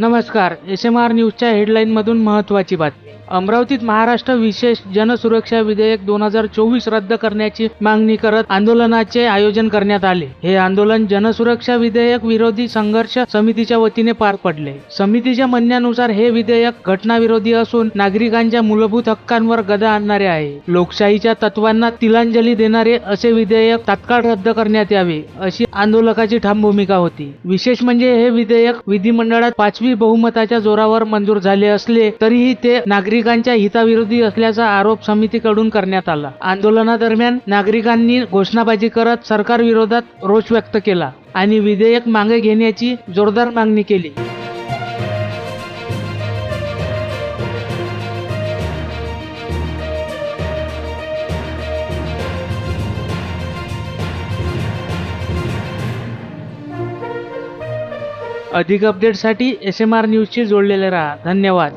नमस्कार. S M R न्यूजच्या हेडलाईनमधून महत्त्वाची बातमी. अमरावतीत महाराष्ट्र विशेष जनसुरक्षा विधेयक दोन हजार चोवीस रद्द करण्याची मागणी करत आंदोलनाचे आयोजन करण्यात आले. हे आंदोलन जनसुरक्षा विधेयक विरोधी संघर्ष समितीच्या वतीने पार पडले. समितीच्या म्हणण्यानुसार हे विधेयक घटनाविरोधी असून नागरिकांच्या मूलभूत हक्कांवर गदा आणणारे आहे. लोकशाहीच्या तत्वांना तिलांजली देणारे असे विधेयक तात्काळ रद्द करण्यात यावे अशी आंदोलकाची ठाम भूमिका होती. विशेष म्हणजे हे विधेयक विधिमंडळात पाचवी बहुमताच्या जोरावर मंजूर झाले असले तरीही ते नागरिक नागरिकांच्या हिताविरोधी असल्याचा आरोप समितीकडून करण्यात आला. आंदोलनादरम्यान नागरिकांनी घोषणाबाजी करत सरकार विरोधात रोष व्यक्त केला आणि विधेयक मागे घेण्याची जोरदार मागणी केली. अधिक अपडेटसाठी एस एम आर न्यूजशी जोडलेले राहा. धन्यवाद.